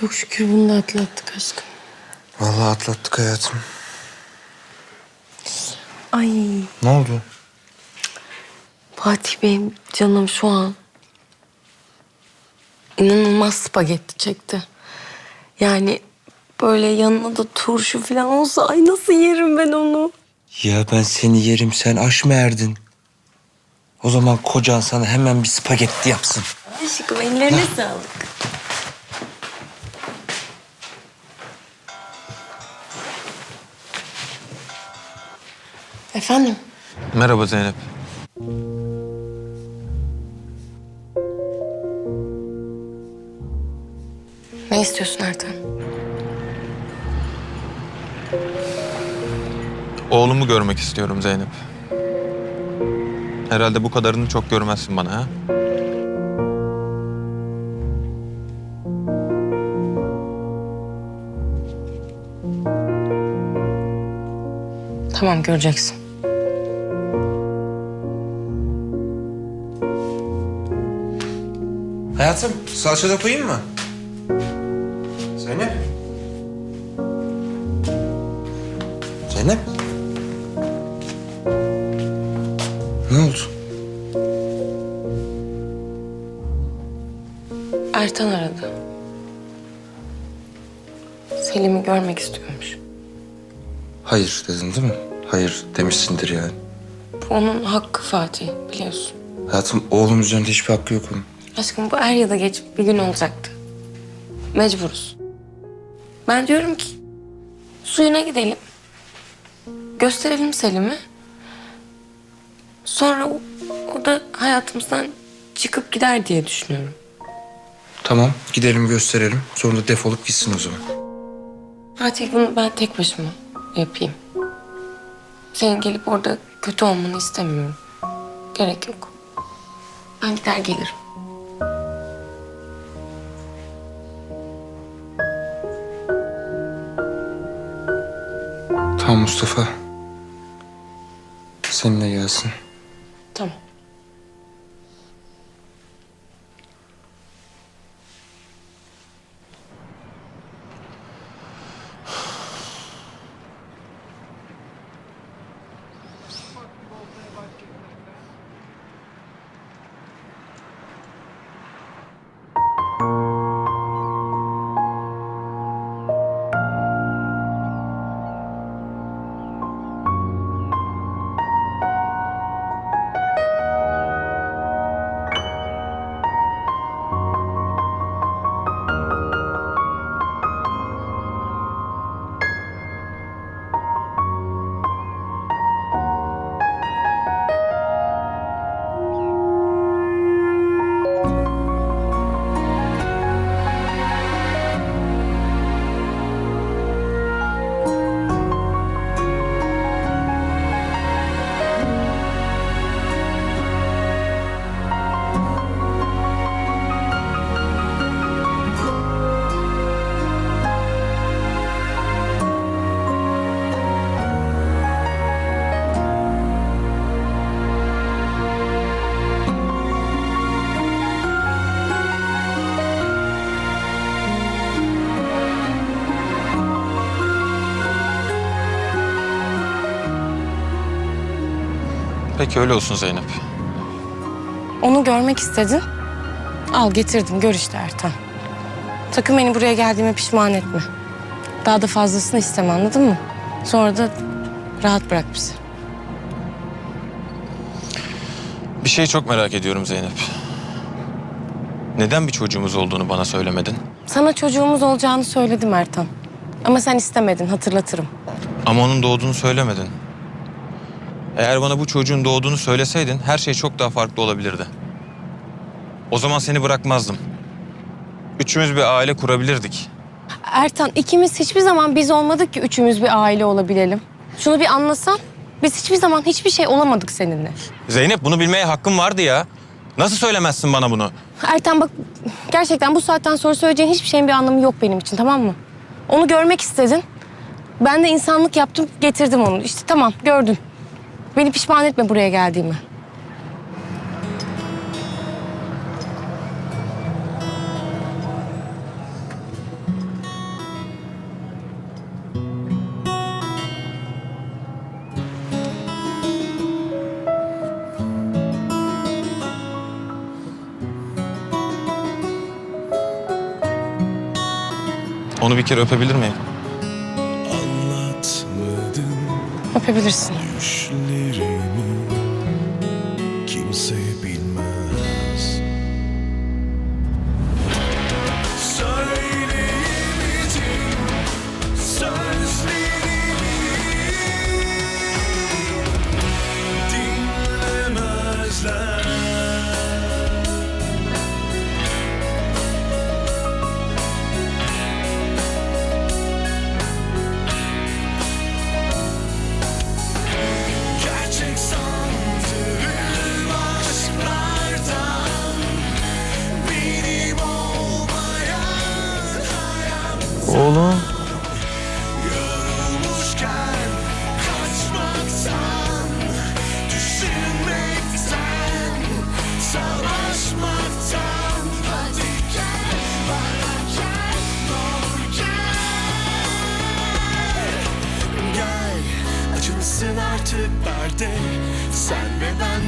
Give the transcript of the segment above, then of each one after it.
Çok şükür bunu da atlattık aşkım. Vallahi atlattık hayatım. Ay Ne oldu? Fatih Bey'im canım şu an inanılmaz spagetti çekti. Yani böyle yanına da turşu falan olsa ay nasıl yerim ben onu. Ya ben seni yerim sen aş mı erdin? O zaman kocan sana hemen bir spagetti yapsın. Aşkım ellerine sağlık. Efendim? Merhaba Zeynep. Ne istiyorsun Ertan? Oğlumu görmek istiyorum Zeynep. Herhalde bu kadarını çok görmezsin bana ha? Tamam göreceksin. Hayatım salça da koyayım mı? Zeynep. Zeynep. Ne oldu? Ertan aradı. Selim'i görmek istiyormuş. Hayır dedin değil mi? Hayır demişsindir yani. Bu onun hakkı Fatih biliyorsun. Hayatım oğlum üzerinde hiçbir hakkı yok onun. Aşkım bu er ya da geç bir gün olacaktı. Mecburuz. Ben diyorum ki suyuna gidelim. Gösterelim Selim'i. Sonra o, o da hayatımızdan çıkıp gider diye düşünüyorum. Tamam gidelim gösterelim. Sonra da defolup gitsin o zaman. Fatih bunu ben tek başıma yapayım. Senin gelip orada kötü olmanı istemiyorum. Gerek yok. Ben gider gelirim. Mustafa. Seninle gelsin. Peki öyle olsun Zeynep. Onu görmek istedin. Al getirdim gör işte Ertan. Sakın beni buraya geldiğime pişman etme. Daha da fazlasını isteme anladın mı? Sonra da rahat bırak bizi. Bir şeyi çok merak ediyorum Zeynep. Neden bir çocuğumuz olduğunu bana söylemedin? Sana çocuğumuz olacağını söyledim Ertan. Ama sen istemedin hatırlatırım. Ama onun doğduğunu söylemedin. Eğer bana bu çocuğun doğduğunu söyleseydin her şey çok daha farklı olabilirdi. O zaman seni bırakmazdım. Üçümüz bir aile kurabilirdik. Ertan ikimiz hiçbir zaman biz olmadık ki üçümüz bir aile olabilelim. Şunu bir anlasan. Biz hiçbir zaman hiçbir şey olamadık seninle. Zeynep bunu bilmeye hakkım vardı ya. Nasıl söylemezsin bana bunu? Ertan bak gerçekten bu saatten sonra söyleyeceğin hiçbir şeyin bir anlamı yok benim için tamam mı? Onu görmek istedin. Ben de insanlık yaptım getirdim onu. İşte tamam gördün. Beni pişman etme buraya geldiğimi. Onu bir kere öpebilir miyim? Öpebilirsin.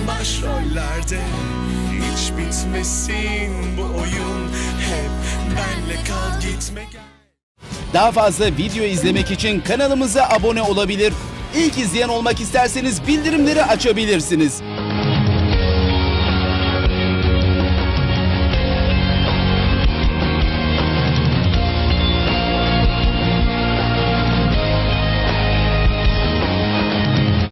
Başrollerde Hiç bitmesin bu oyun Hep benle kal gitme gel Daha fazla video izlemek için kanalımıza abone olabilir. İlk izleyen olmak isterseniz bildirimleri açabilirsiniz.